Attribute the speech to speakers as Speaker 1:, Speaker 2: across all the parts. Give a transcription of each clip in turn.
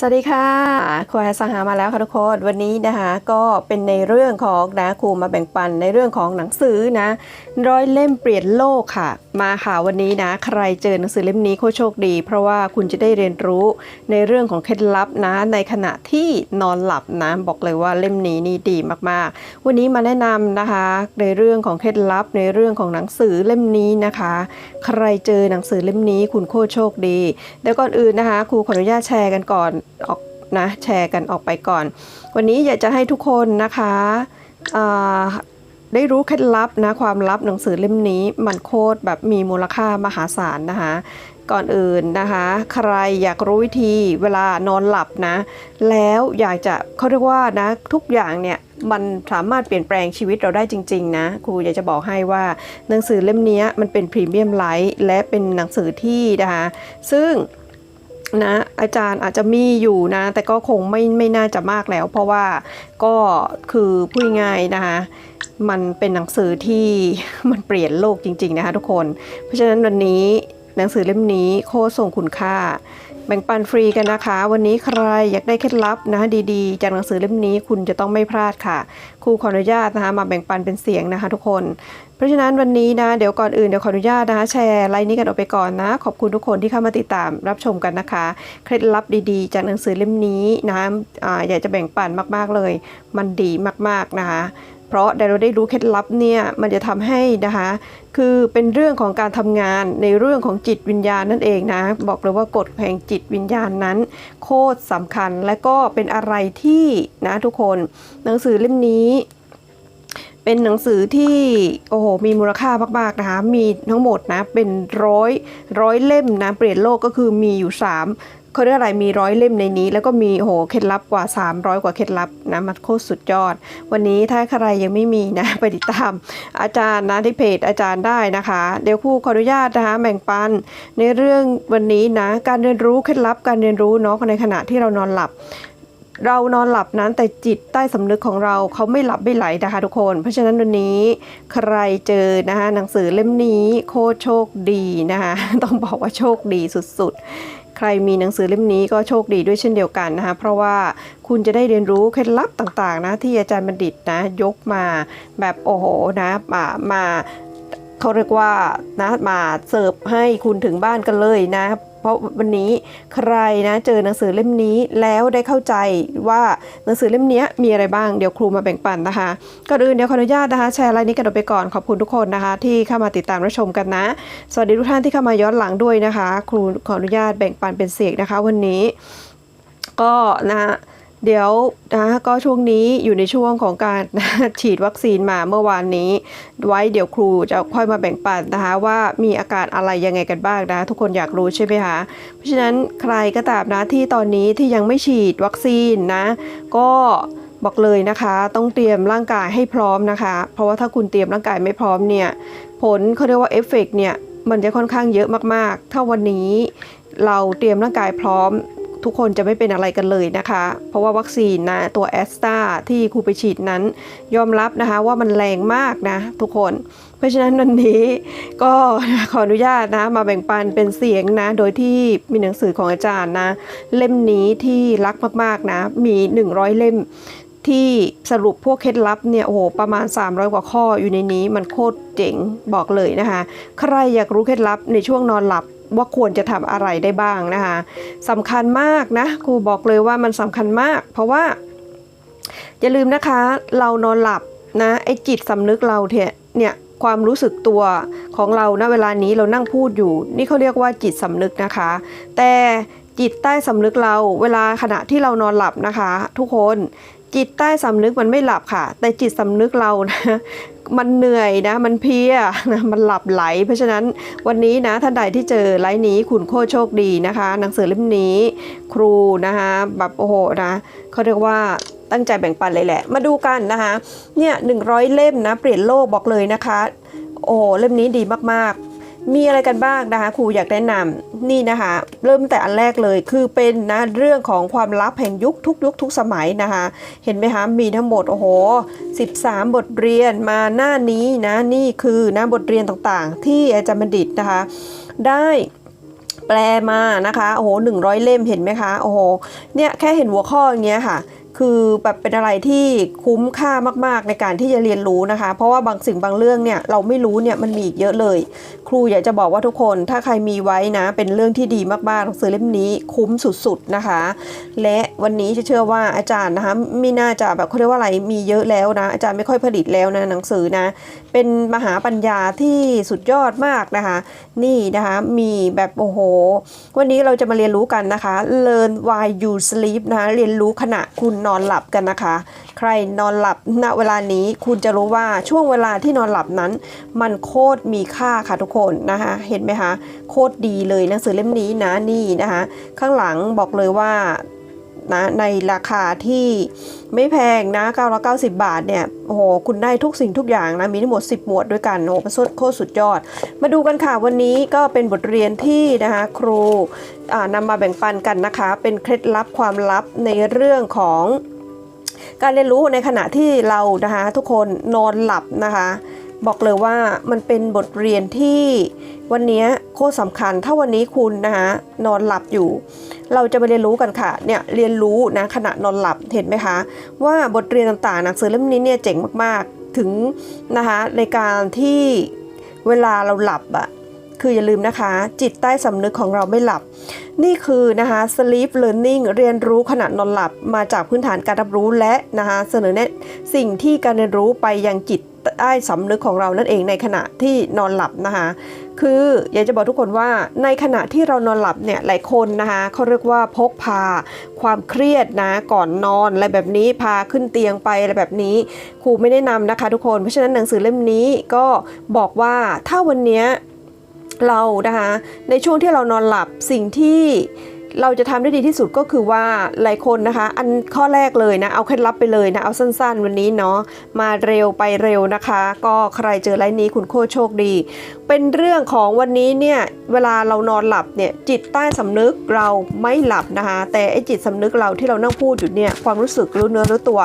Speaker 1: สวัสดีค่ะครูแฮสังหามาแล้วค่ะทุกคน วันนี้นะคะก็เป็นในเรื่องของนะครูมาแบ่งปันในเรื่องของหนังสือนะร้อยเล่มเปลี่ยนโลกค่ะมาค่ะวันนี้นะใครเจอหนังสือเล่มนี้โคโชคดี เพราะว่าคุณจะได้เรียนรู้ในเรื่องของเคล็ดลับนะ ในขณะที่นอนหลับนะบอกเลยว่าเล่มนี้นี่ดีมากๆ วันนี้มาแนะนำนะคะ ในเรื่องของเคล็ดลับในเรื่องของหนังสือเล่มนี้นะคะ ใครเจอหนังสือเล่มนี้คุณโคโชคดีเดี๋ยวก่อนอื่นนะคะครูขออนุญาตแชร์กันก่อนออกนะแชร์กันออกไปก่อน วันนี้อยากจะให้ทุกคนนะคะ ได้รู้เคล็ดลับนะความลับหนังสือเล่มนี้มันโคตรแบบมีมูลค่ามหาศาลนะคะ ก่อนอื่นนะคะ ใครอยากรู้วิธีเวลานอนหลับนะ แล้วอยากจะเขาเรียกว่านะทุกอย่างเนี่ยมันสามารถเปลี่ยนแปลงชีวิตเราได้จริง ๆ นะ ครูอยากจะบอกให้ว่าหนังสือเล่มนี้มันเป็นพรีเมียมไลท์และเป็นหนังสือที่นะคะซึ่ง นะอาจารย์อาจจะมีอยู่นะ แต่ก็คงไม่ไม่น่าจะมากแล้ว เพราะว่าก็คือพูดง่ายนะคะมันเป็นหนังสือที่มันเปลี่ยนโลกจริง ๆ นะคะทุกคน เพราะฉะนั้นวันนี้หนังสือเล่มนี้โคตรทรงคุณค่า แบ่งปันฟรีกันนะคะ วันนี้ใครอยากได้เคล็ดลับนะดีๆ จากหนังสือเล่มนี้คุณจะต้องไม่พลาดค่ะครูขออนุญาตนะคะมาแบ่งปันเป็นเสียงนะคะ ทุกคน เพราะฉะนั้นวันนี้นะเดี๋ยวก่อนอื่นเดี๋ยวขออนุญาตนะคะแชร์ไลน์นี้กันออกไปก่อนนะ ขอบคุณทุกคนที่เข้ามาติดตามรับชมกันนะคะ เคล็ดลับดีๆ จากหนังสือเล่มนี้นะะอ่าอยากจะแบ่งปันมากๆเลย มันดีมากๆนะคะเพราะเราได้รู้เคล็ดลับเนี่ยมันจะทำให้นะคะคือเป็นเรื่องของการทำงานในเรื่องของจิตวิญญาณนั่นเองนะบอกเลยว่ากฎแห่งจิตวิญญาณนั้น โคตรสำคัญและก็เป็นอะไรที่นะทุกคนหนังสือเล่มนี้ เป็นหนังสือที่โอ้โหมีมูลค่ามากๆนะคะ มีทั้งหมดนะเป็นร้อยร้อยเล่มนะเปลี่ยนโลกก็คือมีอยู่ 3เขาเรียกอะไรมีร้อยเล่มในนี้ แล้วก็มีโอ้โหเคล็ดลับกว่า 300 กว่าเคล็ดลับนะมันโคตรสุดยอด วันนี้ถ้าใครยังไม่มีนะไปติดตาม อาจารย์นะที่เพจอาจารย์ได้นะคะ เดี๋ยวครูขออนุญาตนะคะแบ่งปันในเรื่องวันนี้นะการเรียนรู้เคล็ดลับการเรียนรู้เนาะในขณะที่เรานอนหลับ เรานอนหลับนั้นแต่จิตใต้สำนึกของเราเขาไม่หลับไม่ไหลนะคะทุกคน เพราะฉะนั้นวันนี้ใครเจอนะคะหนังสือเล่มนี้โคตรโชคดีนะคะต้องบอกว่าโชคดีสุดๆ ใครมีหนังสือเล่มนี้ก็โชคดีด้วยเช่นเดียวกันนะคะเพราะว่าคุณจะได้เรียนรู้เคล็ดลับต่างๆนะที่อาจารย์บัณฑิตนะยกมาแบบโอ้โหนะมามา เขาเรียกว่านะมาเสิร์ฟให้คุณถึงบ้านกันเลยนะ เพราะวันนี้ใครนะเจอหนังสือเล่มนี้แล้วได้เข้าใจว่าหนังสือเล่มนี้มีอะไรบ้างเดี๋ยวครูมาแบ่งปันนะคะก่อนอื่นเดี๋ยวขออนุญาตนะคะ แชร์ไลน์นี้กันออกไปก่อนขอบคุณทุกคนนะคะ ที่เข้ามาติดตามรับชมกันนะ สวัสดีทุกท่านที่เข้ามาย้อนหลังด้วยนะคะ ครูขออนุญาตแบ่งปันเป็นเสียงนะคะ วันนี้ก็นะ เดี๋ยวนะก็ช่วงนี้อยู่ในช่วงของการฉีดวัคซีนมาเมื่อวานนี้ ไว้เดี๋ยวครูจะค่อยมาแบ่งปันนะคะว่ามีอาการอะไรยังไงกันบ้างนะ ทุกคนอยากรู้ใช่ไหมคะเพราะฉะนั้นใครก็ตามนะที่ตอนนี้ที่ยังไม่ฉีดวัคซีนนะ ก็บอกเลยนะคะ ต้องเตรียมร่างกายให้พร้อมนะคะ เพราะว่าถ้าคุณเตรียมร่างกายไม่พร้อมเนี่ยผลเขาเรียกว่าเอฟเฟกเนี่ยมันจะค่อนข้างเยอะมากๆ ถ้าวันนี้เราเตรียมร่างกายพร้อม ทุกคนจะไม่เป็นอะไรกันเลยนะคะ เพราะว่าวัคซีนนะตัวแอสตราที่ครูไปฉีดนั้น ยอมรับนะคะว่ามันแรงมากนะทุกคน เพราะฉะนั้นวันนี้ก็ขออนุญาตนะมาแบ่งปันเป็นเสียงนะ โดยที่มีหนังสือของอาจารย์นะ เล่มนี้ที่รักมากๆนะ มี 100 เล่มที่สรุปพวกเคล็ดลับเนี่ยโอ้โหประมาณ 300 กว่าข้ออยู่ในนี้มันโคตรเจ๋งบอกเลยนะคะ ใครอยากรู้เคล็ดลับในช่วงนอนหลับ ว่าควรจะทำอะไรได้บ้างนะคะสำคัญมากนะครูบอกเลยว่ามันสำคัญมาก เพราะว่า อย่าลืมนะคะเรานอนหลับนะไอ้จิตสำนึกเราเนี่ยเนี่ยความรู้สึกตัวของเราณเวลานี้เรานั่งพูดอยู่ นี่เขาเรียกว่าจิตสำนึกนะคะ แต่จิตใต้สำนึกเราเวลาขณะที่เรานอนหลับนะคะ ทุกคน จิตใต้สำนึกมันไม่หลับค่ะ แต่จิตสำนึกเรานะมันเหนื่อยนะ มันเพียนะมันหลับไหล เพราะฉะนั้นวันนี้นะท่านใดที่เจอไลน์นี้คุณโคโชคดีนะคะ หนังสือเล่มนี้ ครูนะคะแบบโอ้โหนะเขาเรียกว่าตั้งใจแบ่งปันเลยแหละ มาดูกันนะคะ เนี่ยหนึ่งเล่มนะ เปลี่ยนโลกบอกเลยนะคะ โอ้เล่มนี้ดีมากๆ มีอะไรกันบ้างนะคะครูอยากแนะนำนี่นะคะ เริ่มแต่อันแรกเลยคือเป็นนะเรื่องของความลับแห่งยุคทุกยุคทุกสมัยนะคะ เห็นไหมคะมีทั้งหมดโอ้โห 13 บทเรียนมาหน้านี้นะนี่คือนะบทเรียนต่างๆ ที่อาจารย์บัณฑิตนะคะ ได้แปลมานะคะโอ้โหหนึ่งร้อยเล่มเห็นไหมคะโอ้โหเนี่ยแค่เห็นหัวข้ออย่างเงี้ยค่ะ คือแบบเป็นอะไรที่คุ้มค่ามากๆในการที่จะเรียนรู้นะคะ เพราะว่าบางสิ่งบางเรื่องเนี่ยเราไม่รู้เนี่ยมันมีอีกเยอะเลย ครูอยากจะบอกว่าทุกคนถ้าใครมีไว้นะ เป็นเรื่องที่ดีมากๆหนังสือเล่มนี้คุ้มสุดๆนะคะ และวันนี้เชื่อว่าอาจารย์นะคะไม่น่าจะแบบเขาเรียกว่าอะไรมีเยอะแล้วนะ อาจารย์ไม่ค่อยผลิตแล้วนะหนังสือนะ เป็นมหาปัญญาที่สุดยอดมากนะคะ นี่นะคะ มีแบบโอ้โห วันนี้เราจะมาเรียนรู้กันนะคะ learn while you sleep นะคะ เรียนรู้ขณะคุณนอนหลับกันนะคะ ใครนอนหลับณเวลานี้คุณจะรู้ว่าช่วงเวลาที่นอนหลับนั้น มันโคตรมีค่าค่ะทุกคนนะคะ เห็นไหมคะ โคตรดีเลยหนังสือเล่มนี้นะนี่นะคะ ข้างหลังบอกเลยว่า นะในราคาที่ไม่แพงนะ 990 บาทเนี่ยโอ้โหคุณได้ทุกสิ่งทุกอย่างนะ มีทั้งหมด 10 หมวดด้วยกันโอ้โหเป็นโคตรสุดยอด มาดูกันค่ะวันนี้ก็เป็นบทเรียนที่นะคะครูนำมาแบ่งปันกันนะคะ เป็นเคล็ดลับความลับในเรื่องของการเรียนรู้ในขณะที่เรานะคะทุกคนนอนหลับนะคะ บอกเลยว่ามันเป็นบทเรียนที่วันนี้โคตรสำคัญถ้าวันนี้คุณนะคะนอนหลับอยู่ เราจะมาเรียนรู้กันค่ะ เนี่ยเรียนรู้นะขณะนอนหลับเห็นไหมคะ ว่าบทเรียนต่างๆ หนังสือเล่มนี้เนี่ยเจ๋งมากๆถึงนะคะในการที่เวลาเราหลับอะคืออย่าลืมนะคะ จิตใต้สำนึกของเราไม่หลับ นี่คือนะคะ sleep learning เรียนรู้ขณะนอนหลับมาจากพื้นฐานการรับรู้และนะคะเสนอแนะสิ่งที่การเรียนรู้ไปยังจิตใต้สำนึกของเรานั่นเองในขณะที่นอนหลับนะคะ คืออยากจะบอกทุกคนว่าในขณะที่เรานอนหลับเนี่ยหลายคนนะคะเขาเรียกว่าพกพาความเครียดนะก่อนนอนอะไรแบบนี้พาขึ้นเตียงไปอะไรแบบนี้ครูไม่ได้นำนะคะทุกคน เพราะฉะนั้นหนังสือเล่มนี้ก็บอกว่าถ้าวันนี้เรานะคะในช่วงที่เรานอนหลับสิ่งที่ เราจะทำได้ดีที่สุดก็คือว่าหลายคนนะคะ อันข้อแรกเลยนะเอาเคล็ดลับไปเลยนะเอาสั้น ๆ วันนี้เนาะมาเร็วไปเร็วนะคะ ก็ใครเจอไลน์นี้คุณโคโชคดี เป็นเรื่องของวันนี้เนี่ยเวลาเรานอนหลับเนี่ยจิตใต้สำนึกเราไม่หลับนะคะ แต่ไอจิตสำนึกเราที่เรานั่งพูดอยู่เนี่ยความรู้สึกรู้เนื้อรู้ตัว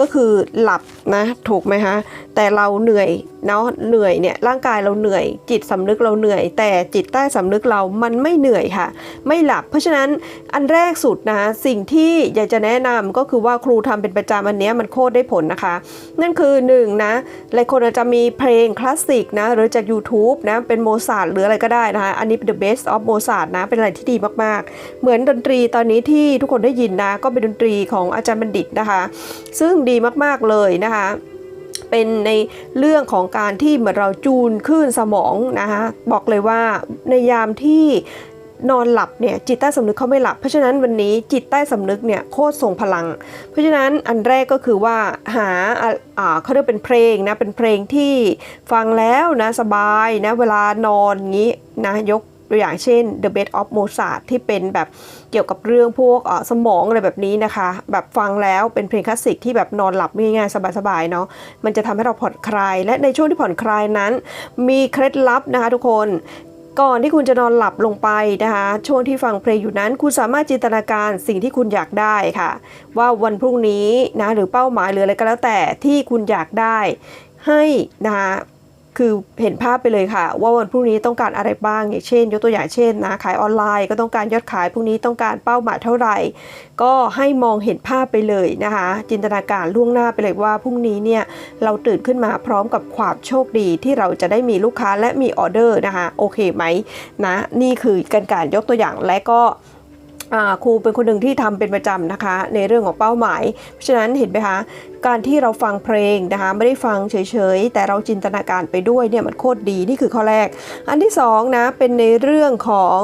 Speaker 1: ก็คือหลับนะถูกไหมคะแต่เราเหนื่อยเนาะเหนื่อยเนี่ยร่างกายเราเหนื่อย จิตสำนึกเราเหนื่อย แต่จิตใต้สำนึกเรามันไม่เหนื่อยค่ะ ไม่หลับเพราะฉะนั้นอันแรกสุดนะสิ่งที่อยากจะแนะนำก็คือว่าครูทำเป็นประจำอันนี้มันโคตรได้ผลนะคะ นั่นคือ1นงนะหลายคนอาจจะมีเพลงคลาสสิกนะหรือจาก YouTube นะเป็นโมซาร์ทหรืออะไรก็ได้นะคะ อันนี้เป็น the best of Mozart นะเป็นอะไรที่ดีมากๆ เหมือนดนตรีตอนนี้ที่ทุกคนได้ยินนะก็เป็นดนตรีของอาจารย์บัณฑิตนะคะ ซึ่งดีมากๆเลยนะคะเป็นในเรื่องของการที่เหมือนเราจูนคลื่นสมองนะคะบอกเลยว่าในยามที่ นอนหลับเนี่ยจิตใต้สำนึกเขาไม่หลับ เพราะฉะนั้นวันนี้จิตใต้สำนึกเนี่ยโคตรทรงพลัง เพราะฉะนั้นอันแรกก็คือว่าหาอ่าเขาเรียกเป็นเพลงนะเป็นเพลงที่ฟังแล้วนะสบายนะเวลานอนงี้นะยกตัวอย่างเช่น The Best of Mozart ที่เป็นแบบเกี่ยวกับเรื่องพวกสมองอะไรแบบนี้นะคะ แบบฟังแล้วเป็นเพลงคลาสสิกที่แบบนอนหลับง่ายๆสบายๆเนาะมันจะทำให้เราผ่อนคลาย และในช่วงที่ผ่อนคลายนั้น มีเคล็ดลับนะคะทุกคน ก่อนที่คุณจะนอนหลับลงไปนะคะ ช่วงที่ฟังเพลงอยู่นั้น คุณสามารถจินตนาการสิ่งที่คุณอยากได้ค่ะ ว่าวันพรุ่งนี้นะหรือเป้าหมายหรืออะไรก็แล้วแต่ที่คุณอยากได้ ให้นะคะ คือเห็นภาพไปเลยค่ะ ว่าวันพรุ่งนี้ต้องการอะไรบ้างอย่างเช่น ยกตัวอย่างเช่นนะขายออนไลน์ก็ต้องการยอดขายพรุ่งนี้ต้องการเป้าหมายเท่าไหร่ ก็ให้มองเห็นภาพไปเลยนะคะ จินตนาการล่วงหน้าไปเลยว่าพรุ่งนี้เนี่ยเราตื่นขึ้นมาพร้อมกับความโชคดีที่เราจะได้มีลูกค้าและมีออเดอร์นะคะโอเคไหมนะนี่คือการการยกตัวอย่างและก็ ครูเป็นคนหนึ่งที่ทำเป็นประจำนะคะ ในเรื่องของเป้าหมาย เพราะฉะนั้นเห็นไหมคะการที่เราฟังเพลงนะคะไม่ได้ฟังเฉยๆ แต่เราจินตนาการไปด้วยเนี่ยมันโคตรดีนี่คือข้อแรก อันที่สองนะเป็นในเรื่องของ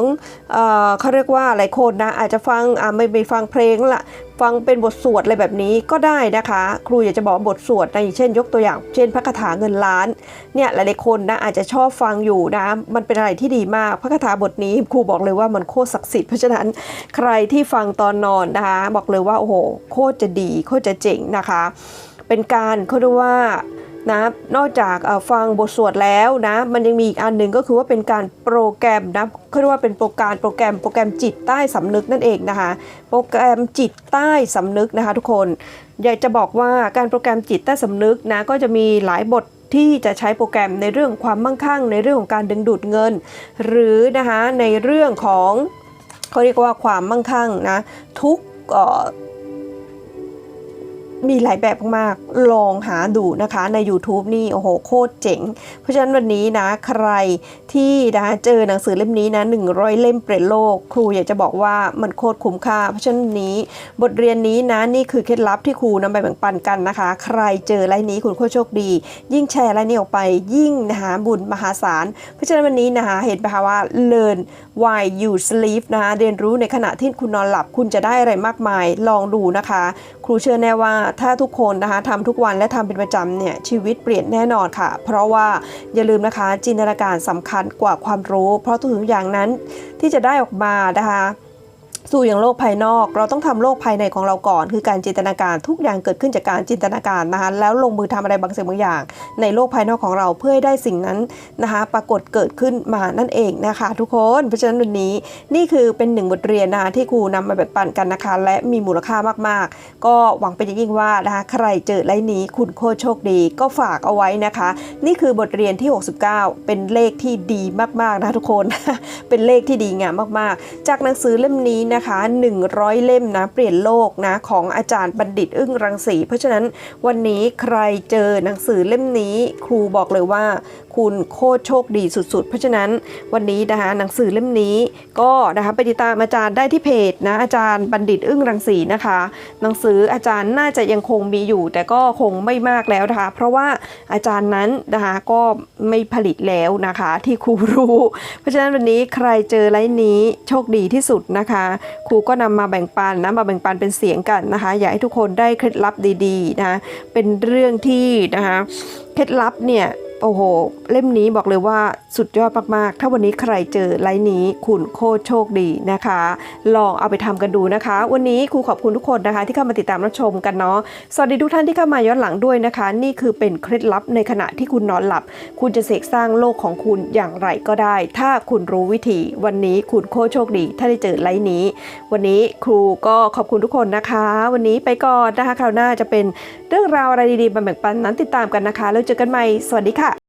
Speaker 1: เออเขาเรียกว่าหลายคนนะอาจจะฟังอ่าไม่ไปฟังเพลงละ ฟังเป็นบทสวดอะไรแบบนี้ก็ได้นะคะ ครูอยากจะบอกบทสวดในเช่น ยกตัวอย่าง เช่นพระคาถาเงินล้านเนี่ยหลายๆคนนะอาจจะชอบฟังอยู่นะมันเป็นอะไรที่ดีมากพระคาถาบทนี้ครูบอกเลยว่ามันโคตรศักดิ์สิทธิ์เพราะฉะนั้นใครที่ฟังตอนนอนนะคะบอกเลยว่าโอ้โหโคตรจะดีโคตรจะเจ๋งนะคะ เป็นการเขาเรียกว่า นะนอกจากฟังบทสวดแล้วนะมันยังมีอีกอันหนึ่งก็คือว่าเป็นการโปรแกรมนะเขาเรียกว่าเป็นโปรการโปรแกรมโปรแกรมจิตใต้สำนึกนั่นเองนะคะโปรแกรมจิตใต้สำนึกนะคะทุกคนอยากจะบอกว่าการโปรแกรมจิตใต้สำนึกนะก็จะมีหลายบทที่จะใช้โปรแกรมในเรื่องความมั่งคั่ง ในเรื่องของการดึงดูดเงิน หรือนะคะในเรื่องของเขาเรียกว่าความมั่งคั่งนะทุกเอ่อ มีหลายแบบมากๆลองหาดูนะคะใน YouTube นี่โอ้โหโคตรเจ๋ง เพราะฉะนั้นวันนี้นะใครที่นะเจอหนังสือเล่มนี้นะ100 เล่มเปลี่ยนโลก ครูอยากจะบอกว่ามันโคตรคุ้มค่า เพราะฉะนั้นนี้บทเรียนนี้นะนี่คือเคล็ดลับที่ครูนำไปแบ่งปันกันนะคะ ใครเจอไลน์นี้คุณโคตรโชคดี ยิ่งแชร์ไลน์นี้ออกไป ยิ่งนะคะบุญมหาศาลเพราะฉะนั้นวันนี้นะคะเห็นไหมคะว่า learn Why you sleep นะคะเรียนรู้ในขณะที่คุณนอนหลับคุณจะได้อะไรมากมาย ลองดูนะคะ ครูเชื่อแน่ว่าถ้าทุกคนนะคะทำทุกวันและทำเป็นประจำเนี่ยชีวิตเปลี่ยนแน่นอนค่ะ เพราะว่าอย่าลืมนะคะจินตนาการสำคัญกว่าความรู้ เพราะทุกอย่างนั้นที่จะได้ออกมานะคะ สู่อย่างโลกภายนอก เราต้องทำโลกภายในของเราก่อน คือการจินตนาการทุกอย่างเกิดขึ้นจากการจินตนาการนะคะแล้วลงมือทำอะไรบางสิ่งบางอย่าง ในโลกภายนอกของเราเพื่อให้ได้สิ่งนั้นนะคะปรากฏเกิดขึ้นมานั่นเองนะคะ ทุกคนเพราะฉะนั้นวันนี้นี่คือเป็นหนึ่งบทเรียนนะที่ครูนำมาแบ่งปันกันนะคะ และมีมูลค่ามากๆ ก็หวังเป็นอย่างยิ่งว่านะคะใครเจอไลน์นี้คุณโคตรโชคดี ก็ฝากเอาไว้นะคะ นี่คือบทเรียนที่ 69 เป็นเลขที่ดีมากๆนะทุกคนเป็นเลขที่ดีงามมากๆ จากหนังสือเล่มนี้นะคะ 100 เล่มนะเปลี่ยนโลกนะของอาจารย์บัณฑิตอึ้งรังสี เพราะฉะนั้นวันนี้ใครเจอหนังสือเล่มนี้ครูบอกเลยว่า คุณโคตรโชคดีสุด ๆ เพราะฉะนั้นวันนี้นะคะหนังสือเล่มนี้ก็นะคะไปติดตามอาจารย์ได้ที่เพจนะอาจารย์บัณฑิตอึ้งรังสีนะคะ หนังสืออาจารย์น่าจะยังคงมีอยู่ แต่ก็คงไม่มากแล้วนะคะเพราะว่าอาจารย์นั้นนะคะก็ไม่ผลิตแล้วนะคะที่ครูรู้ เพราะฉะนั้นวันนี้ใครเจอไลน์นี้โชคดีที่สุดนะคะครูก็นำมาแบ่งปันนะมาแบ่งปันเป็นเสียงกันนะคะ อยากให้ทุกคนได้เคล็ดลับดีๆนะะเป็นเรื่องที่นะคะเคล็ดลับเนี่ย โอ้โห เล่มนี้บอกเลยว่าสุดยอดมากๆ ถ้าวันนี้ใครเจอไลน์นี้คุณโคตรโชคดีนะคะ ลองเอาไปทำกันดูนะคะ วันนี้ครูขอบคุณทุกคนนะคะ ที่เข้ามาติดตามรับชมกันเนาะ สวัสดีทุกท่านที่เข้ามาย้อนหลังด้วยนะคะ นี่คือเป็นเคล็ดลับในขณะที่คุณนอนหลับ คุณจะเสกสร้างโลกของคุณอย่างไรก็ได้ ถ้าคุณรู้วิธี วันนี้คุณโคตรโชคดี ถ้าได้เจอไลน์นี้ วันนี้ครูก็ขอบคุณทุกคนนะคะ วันนี้ไปก่อนนะคะ คราวหน้าจะเป็นเรื่องราวอะไรดีๆมาแบ่งปันนั้นติดตามกันนะคะ แล้วเจอกันใหม่ สวัสดีค่ะ